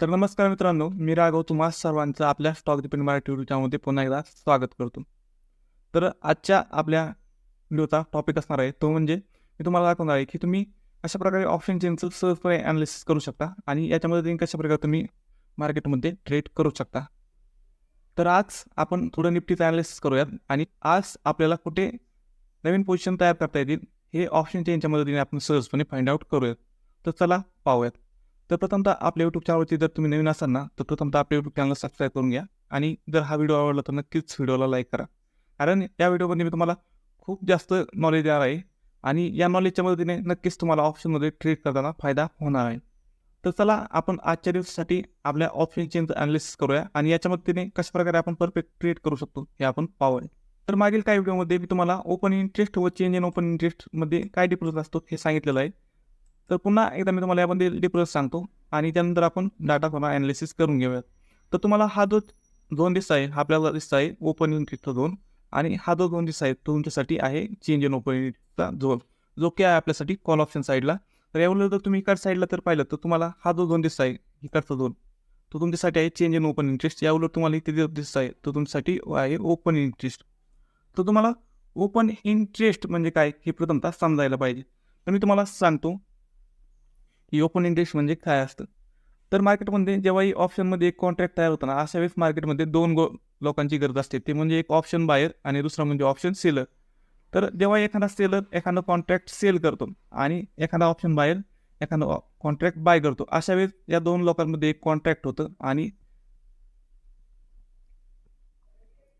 तर नमस्कार मित्रांनो मी राघव तुम्हा सर्वांचं आपल्या स्टॉक डिपेंड मराठी युट्यूब पुन्हा एकदा स्वागत करतो. तर आजच्या आपल्या व्हिडिओचा टॉपिक असणार आहे तो म्हणजे मी तुम्हाला दाखवणार आहे की तुम्ही अशा प्रकारे ऑप्शन चेनचं सहजपणे ॲनालिसिस करू शकता आणि याच्यामध्ये कशा प्रकारे तुम्ही मार्केटमध्ये ट्रेड करू शकता. तर आज आपण थोडं निफ्टीचं ॲनालिसिस करूयात आणि आज आपल्याला कुठे नवीन पोझिशन तयार करता येतील हे ऑप्शन चेनच्या मदतीने आपण सहजपणे फाइंड आउट करूयात. तर चला पाहूयात. तर प्रथमतः आपल्या यूट्यूब चॅनलवरती जर तुम्ही नवीन असाल ना तर प्रथमतः आपल्या यूट्यूब चॅनल सबस्क्राईब करून घ्या. आणि जर हा व्हिडिओ आवडला तर नक्कीच व्हिडिओला लाईक करा. कारण या व्हिडिओमध्ये मी तुम्हाला खूप जास्त नॉलेज देणार आहे. आणि या नॉलेजच्या मदतीने नक्कीच तुम्हाला ऑप्शनमध्ये ट्रेड करताना फायदा होणार आहे. तर चला आपण आजच्या दिवसासाठी आपल्या ऑप्शन चेनचं ॲनालिसिस करूया. आणि याच्या मदतीने कशा प्रकारे आपण परफेक्ट ट्रेड करू शकतो हे आपण पाहूया. तर मागील काही व्हिडिओमध्ये मी तुम्हाला ओपन इंटरेस्ट व चेंज इन ओपन इंटरेस्टमध्ये काय डिफरन्स असतो हे सांगितलेलं आहे. तर पुन्हा एकदा मी तुम्हाला यामध्ये डिप्रेस सांगतो आणि त्यानंतर आपण डाटा पुन्हा ॲनालिसिस करून घेऊयात. तर तुम्हाला हा जो झोन दिसत आहे हा आपल्याला दिसत आहे ओपन इंटरेस्टचा झोन आणि हा जो झोन दिसत आहे तो तुमच्यासाठी आहे चेंज इन ओपन इंटरेस्टचा झोन जो की आहे आपल्यासाठी कॉल ऑप्शन साईडला तर यावर जर तुम्ही इकड साईडला तर पाहिलं तर तुम्हाला हा जो झोन दिसत आहे इकडचा झोन तो तुमच्यासाठी आहे चेंज इन ओपन इंटरेस्ट यावर तुम्हाला इथे दिसत आहे तो तुमच्यासाठी आहे ओपन इंटरेस्ट तर तुम्हाला ओपन इंटरेस्ट म्हणजे काय हे प्रथमतः समजायला पाहिजे. तर मी तुम्हाला सांगतो की ओपन इंटरेस्ट म्हणजे काय असतं? तर मार्केटमध्ये जेव्हाही ऑप्शनमध्ये एक कॉन्ट्रॅक्ट तयार होतं ना अशा वेळेस मार्केटमध्ये दोन गो लोकांची गरज असते. ते म्हणजे एक ऑप्शन बायर आणि दुसरा म्हणजे ऑप्शन सेलर तर जेव्हा एखादा सेलर एखादा कॉन्ट्रॅक्ट सेल करतो आणि एखादा ऑप्शन बायर एखादा कॉन्ट्रॅक्ट बाय करतो अशा वेळेस या दोन लोकांमध्ये एक कॉन्ट्रॅक्ट होतं आणि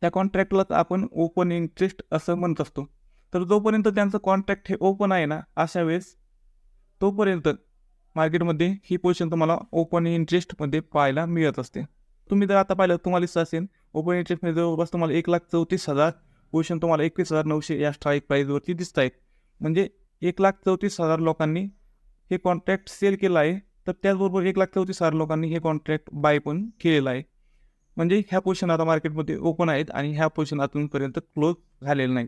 त्या कॉन्ट्रॅक्टला आपण ओपन इंटरेस्ट असं म्हणत असतो. तर जोपर्यंत त्यांचं कॉन्ट्रॅक्ट हे ओपन आहे ना अशा वेळेस तोपर्यंत मार्केटमध्ये ही पोझिशन तुम्हाला ओपन इंटरेस्टमध्ये पाहायला मिळत असते. तुम्ही जर आता पाहिलं तुम्हाला दिसत असेल ओपन इंटरेस्टमध्ये जवळपास तुम्हाला एक लाख चौतीस हजार पोझिशन तुम्हाला एकवीस हजार नऊशे या स्ट्राईक प्राईजवरती दिसत आहेत. म्हणजे एक लाख चौतीस हजार लोकांनी हे कॉन्ट्रॅक्ट सेल केलं आहे तर त्याचबरोबर एक लाख चौतीस हजार लोकांनी हे कॉन्ट्रॅक्ट बाय पण केलेलं आहे. म्हणजे ह्या पोझिशन आता मार्केटमध्ये ओपन आहेत आणि ह्या पोझिशन अजूनपर्यंत क्लोज झालेलं नाही.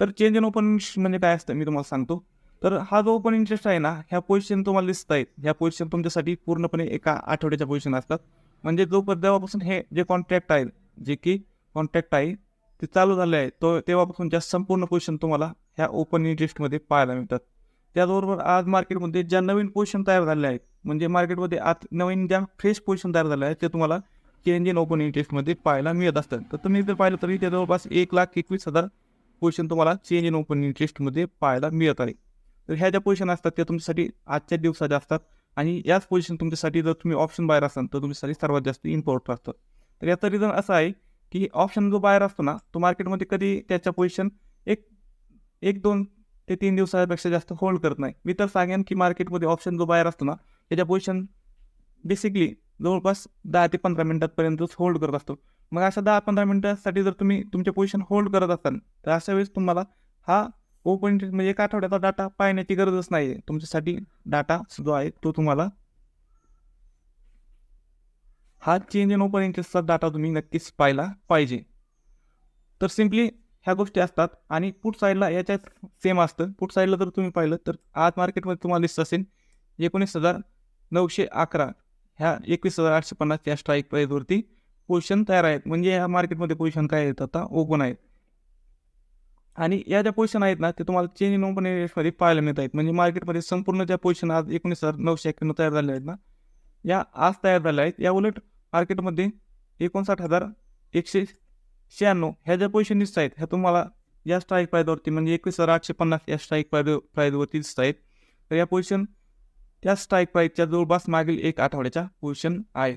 तर चेंज इन ओपन म्हणजे काय असतं मी तुम्हाला सांगतो. तर हा जो ओपन इंटरेस्ट आहे ना ह्या पोझिशन तुम्हाला दिसत आहेत. ह्या पोझिशन तुमच्यासाठी पूर्णपणे एका आठवड्याच्या पोझिशन असतात. म्हणजे जो तेव्हापासून हे जे कॉन्ट्रॅक्ट आहे जे की कॉन्ट्रॅक्ट आहे ते चालू झाले आहे तो तेव्हापासून ज्या संपूर्ण पोझिशन तुम्हाला ह्या ओपन इंटरेस्टमध्ये पाहायला मिळतात. त्याचबरोबर आज मार्केटमध्ये ज्या नवीन पोझिशन तयार झाल्या आहेत म्हणजे मार्केटमध्ये आज नवीन ज्या फ्रेश पोझिशन तयार झाल्या आहेत ते तुम्हाला चेंज इन ओपन इंटरेस्टमध्ये पाहायला मिळत असतात. तर तुम्ही जर पाहिलं तरी त्या जवळपास एक लाख एकवीस हजार पोझिशन तुम्हाला चेंज इन ओपन इंटरेस्टमध्ये पाहायला मिळत आहे. तर ह्या ज्या पोझिशन असतात त्या तुमच्यासाठी आजच्या दिवसाच्या असतात. आणि याच पोझिशन तुमच्यासाठी जर तुम्ही ऑप्शन बाहेर असाल तर तुमच्यासाठी सर्वात जास्त इम्पॉर्टंट असतं. तर याचं रिझन असं आहे की ऑप्शन जो बाहेर असतो ना तो मार्केटमध्ये कधी त्याच्या पोझिशन एक एक दोन ते तीन दिवसापेक्षा जास्त होल्ड करत नाही. मी तर सांगेन की मार्केटमध्ये ऑप्शन जो बाहेर असतो ना त्याच्या पोझिशन बेसिकली जवळपास दहा ते पंधरा मिनिटांपर्यंतच होल्ड करत असतो. मग अशा दहा पंधरा मिनिटांसाठी जर तुम्ही तुमचे पोझिशन होल्ड करत असाल तर अशा वेळेस तुम्हाला हा ओपन इंटरेस्ट म्हणजे एक आठवड्याचा डाटा पाहण्याची गरजच नाही आहे तुमच्यासाठी डाटा जो आहे तो तुम्हाला हा चेंज इन ओपन इंटरेस्टचा डाटा तुम्ही नक्कीच पाहिला पाहिजे. तर सिम्पली ह्या गोष्टी असतात आणि पुट साईडला याच्यात सेम असतं. पुट साईडला जर तुम्ही पाहिलं तर आज मार्केटमध्ये तुम्हाला दिसत असेल एकोणीस हजार नऊशे अकरा ह्या एकवीस हजार आठशे पन्नास या स्ट्राईक प्राईजवरती पोझिशन तयार आहेत. म्हणजे ह्या मार्केटमध्ये पोझिशन काय आहेत? आता ओपन आहेत. आणि या ज्या पोझिशन आहेत ना ते तुम्हाला चेंज इन ओपन इंटरेस्टमध्ये पाहायला मिळत आहेत म्हणजे मार्केटमध्ये संपूर्ण ज्या पोझिशन आज एकोणीस हजार नऊशे एक्क्याण्णव तयार झाल्या आहेत ना या आज तयार झाल्या आहेत. या उलट मार्केटमध्ये एकोणसाठ हजार एकशे शहाण्णव ह्या ज्या पोझिशन दिसत आहेत ह्या तुम्हाला या स्ट्राईक प्राईजवरती म्हणजे एकवीस हजार आठशे पन्नास या स्ट्राईक प्राईज प्राईजवरती दिसत आहेत. तर या पोझिशन त्या स्ट्राईक प्राईजच्या जवळपास मागील एक आठवड्याच्या पोझिशन आहे.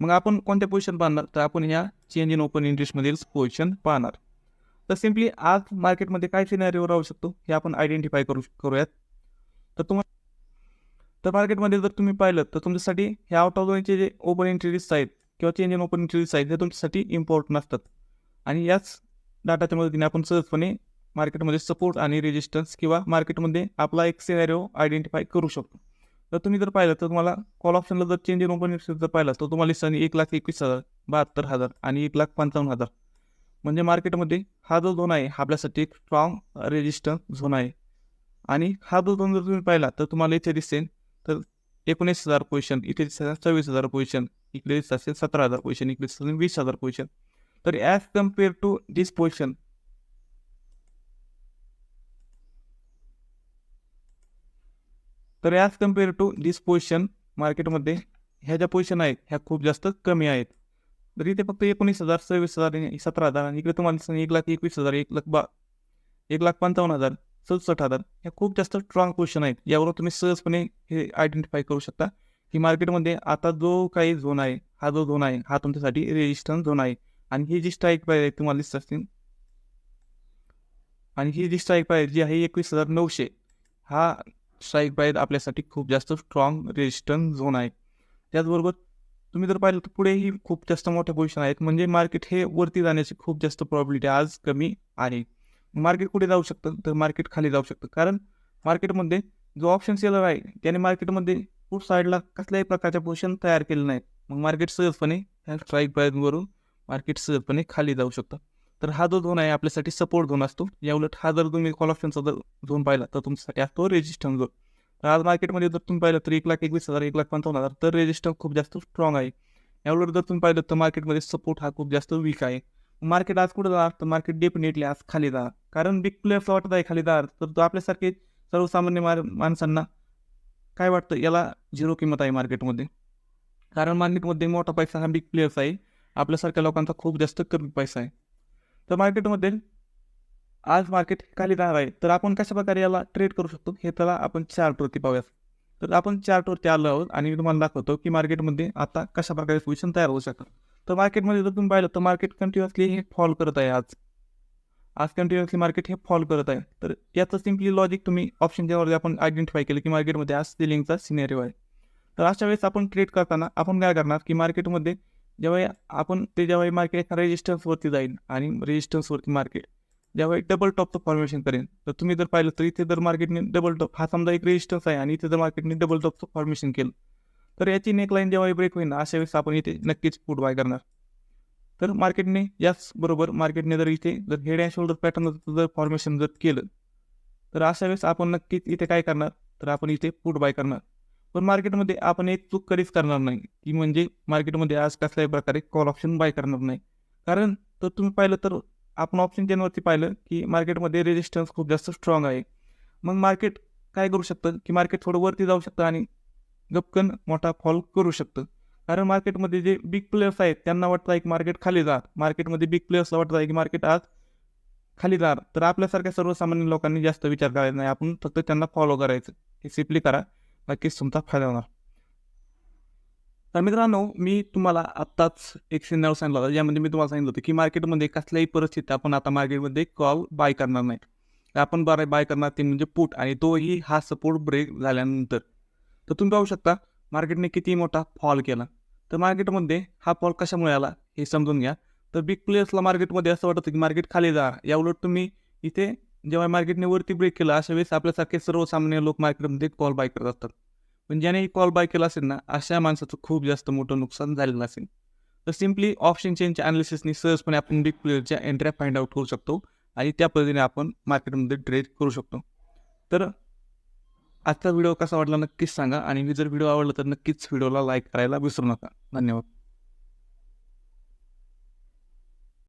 मग आपण कोणत्या पोझिशन पाहणार? तर आपण ह्या चेंज इन ओपन इंटरेस्टमधील पोझिशन पाहणार. तर सिम्पली आज मार्केटमध्ये काय सिनारीवर राहू शकतो हे आपण आयडेंटिफाय करू करूयात. तर तुम्हाला तर मार्केटमध्ये जर तुम्ही पाहिलं तर तुमच्यासाठी ह्या आउट ऑफ जे ओपन इंटरेस्ट आहेत किंवा चेंज इन ओपन इंटरेस्ट आहेत हे तुमच्यासाठी इम्पॉर्टंट असतात आणि याच डाटाच्या मदतीने आपण सहजपणे मार्केटमध्ये सपोर्ट आणि रेजिस्टन्स किंवा मार्केटमध्ये आपला एक सिनॅरिओ आयडेंटिफाय करू शकतो. तर तुम्ही जर पाहिलं तर तुम्हाला कॉल ऑप्शनला जर चेंज इन ओपन इंटरेस्ट जर पाहिलं तर तुम्हाला सनी एक लाख एकवीस हजार बहात्तर हजार आणि एक लाख पंचावन्न हजार. म्हणजे मार्केटमध्ये हा जो झोन आहे हा आपल्यासाठी एक स्ट्रॉंग रेजिस्टन्स झोन आहे. आणि हा जो झोन जर तुम्ही पाहिला तर तुम्हाला इथे दिसेल तर एकोणीस हजार पोझिशन इथे दिसत सव्वीस हजार पोझिशन इकडे दिसत असेल सतरा हजार पोझिशन इकडे दिसत असेल वीस हजार पोझिशन तर as compare to this position तर as compare to this position मार्केटमध्ये ह्या ज्या पोझिशन आहेत ह्या खूप जास्त कमी आहेत. तर इथे फक्त एकोणीस हजार सव्वीस हजार सतरा हजार आणि इकडे तुम्हाला एक लाख एकवीस हजार एक लाख बा एक लाख पंचावन्न हजार सदुसष्ट हजार ह्या खूप जास्त स्ट्रॉंग पोझिशन आहेत. यावरून तुम्ही सहजपणे हे आयडेंटिफाय करू शकता की मार्केटमध्ये आता जो काही झोन आहे हा जो झोन आहे हा तुमच्यासाठी रेजिस्टन्स झोन आहे. आणि ही जी स्ट्राईक प्राईज आहे तुम्हाला दिसत असतील. आणि ही जी स्ट्राईक प्राईज जी आहे एकवीस हजार नऊशे हा स्ट्राईक प्राईज आपल्यासाठी खूप जास्त स्ट्रॉंग रेजिस्टन्स झोन आहे. त्याचबरोबर तुम्ही जर पाहिलं तर पुढेही खूप जास्त मोठ्या पोझिशन आहेत. म्हणजे मार्केट हे वरती जाण्याची खूप जास्त प्रॉबिलिटी आज कमी आहे. मार्केट कुठे जाऊ शकतं? तर मार्केट खाली जाऊ शकतं. कारण मार्केटमध्ये जो ऑप्शन सेलर आहे त्याने मार्केटमध्ये पुढ साईडला कसल्याही प्रकारच्या पोझिशन तयार केले नाहीत. मग मार्केट सहजपणे ह्या स्ट्राईक प्राईजवरून मार्केट सहजपणे खाली जाऊ शकतं. तर हा जो झोन आहे आपल्यासाठी सपोर्ट झोन असतो. या उलट हा जर तुम्ही कॉल ऑप्शनचा जर झोन पाहिला तर तुमच्यासाठी असतो रेजिस्टन्स झोन आज मार्केटमध्ये जर तुम्ही पाहिलं तर एक लाख एकवीस हजार एक लाख पंचावन्न हजार तर रेजिस्टन्स खूप जास्त स्ट्रॉंग आहे. यावर जर तुम्ही पाहिलं तर मार्केटमध्ये सपोर्ट हा खूप जास्त वीक आहे. मार्केट आज कुठं जाणार? तर मार्केट डेफिनेटली आज खाली जाणार. कारण बिग प्लेयर्सला वाटत आहे खाली जाणार. तर तो आपल्यासारखे सर्वसामान्य मार माणसांना काय वाटतं? याला झिरो किंमत आहे मार्केटमध्ये कारण मार्केटमध्ये मोठा पैसा हा बिग प्लेयर्स आहे. आपल्यासारख्या लोकांचा खूप जास्त कमी पैसा आहे. तर मार्केटमध्ये आज मार्केट खाली जाणार आहे. तर आपण कशा प्रकारे याला ट्रेड करू शकतो? हे त्याला आपण चार्टवरती पाहूयात. तर आपण चार्टवरती आलो आहोत आणि मी तुम्हाला दाखवतो की मार्केटमध्ये आता कशा प्रकारे पोझिशन तयार होऊ शकतात तर मार्केटमध्ये जर तुम्ही पाहिलं तर मार्केट कंटिन्युअसली हे फॉल करत आहे आज. आज कंटिन्युअसली मार्केट हे फॉल करत आहे. तर याचं सिम्पली लॉजिक तुम्ही ऑप्शन ज्यावरती आपण आयडेंटिफाय केलं की मार्केटमध्ये आज सिलिंगचा सिनेरिओ आहे. तर अशा वेळेस आपण ट्रेड करताना आपण काय करणार की मार्केटमध्ये जेव्हा आपण ते जेव्हा मार्केट एका रेजिस्टन्सवरती जाईल आणि रेजिस्टन्सवरती मार्केट जेव्हा डबल टॉपचं फॉर्मेशन करेन तर तुम्ही जर पाहिलं तर इथे जर मार्केटने डबल टॉप हा समजा एक रेजिस्टन्स आहे आणि इथे जर मार्केटने डबल टॉपचं फॉर्मेशन केलं तर याची नेकलाईन जेव्हा ब्रेक होईल ना अशा वेळेस आपण इथे नक्कीच फूड बाय करणार. तर मार्केटने याचबरोबर मार्केटने जर इथे जर हेड अँड शोल्डर पॅटर्न जर फॉर्मेशन जर केलं तर अशा वेळेस आपण नक्कीच इथे काय करणार तर आपण इथे फूड बाय करणार. पण मार्केटमध्ये आपण एक चूक कधीच करणार नाही की म्हणजे मार्केटमध्ये आज कसल्याही प्रकारे कॉल ऑप्शन बाय करणार नाही. कारण तर तुम्ही पाहिलं तर आपण ऑप्शन टेनवरती पाहिलं की मार्केटमध्ये रेजिस्टन्स खूप जास्त स्ट्रॉंग आहे. मग मार्केट काय करू शकतं? की मार्केट थोडं वरती जाऊ शकतं आणि गपकन मोठा फॉल करू शकतं. कारण मार्केटमध्ये जे बिग प्लेयर्स आहेत त्यांना वाटतं आहे की मार्केट खाली जा मार्केटमध्ये बिग प्लेयर्सला वाटतं आहे की मार्केट आज खाली जाणार. तर आपल्यासारख्या सर्वसामान्य लोकांनी जास्त विचार करायचा नाही. आपण फक्त त्यांना फॉलो करायचं. हे सिम्पली करा. नक्कीच तुमचा फायदा होणार. तर मित्रांनो मी तुम्हाला आत्ताच एक सिग्नल सांगितलं होता ज्यामध्ये मी तुम्हाला सांगितलं होतं की मार्केटमध्ये कसल्याही परिस्थितीत आपण आता मार्केटमध्ये कॉल बाय करणार नाही. तर आपण बाय बाय करणार ते म्हणजे पुट आणि तोही हा सपोर्ट ब्रेक झाल्यानंतर. तर तुम्ही पाहू शकता मार्केटने किती मोठा फॉल केला. तर मार्केटमध्ये हा फॉल कशामुळे आला हे समजून घ्या. तर बिग प्लेयर्सला मार्केटमध्ये असं वाटतं की मार्केट खाली जा. या उलट तुम्ही इथे जेव्हा मार्केटने वरती ब्रेक केला अशा वेळेस आपल्यासारखे सर्वसामान्य लोक मार्केटमध्ये कॉल बाय करत असतात. पण ज्याने कॉल बाय केला असेल ना अशा माणसाचं खूप जास्त मोठं नुकसान झालेलं असेल. तर सिम्पली ऑप्शन चेनच्या अनालिसिसनी सहजपणे आपण बिग प्लेयरच्या एंट्र्या फाइंड आउट करू शकतो आणि त्या पद्धतीने आपण मार्केटमध्ये ट्रेड करू शकतो. तर आजचा व्हिडिओ कसा वाटला नक्कीच सांगा आणि जर व्हिडिओ आवडला तर नक्कीच व्हिडिओला लाईक करायला विसरू नका. धन्यवाद.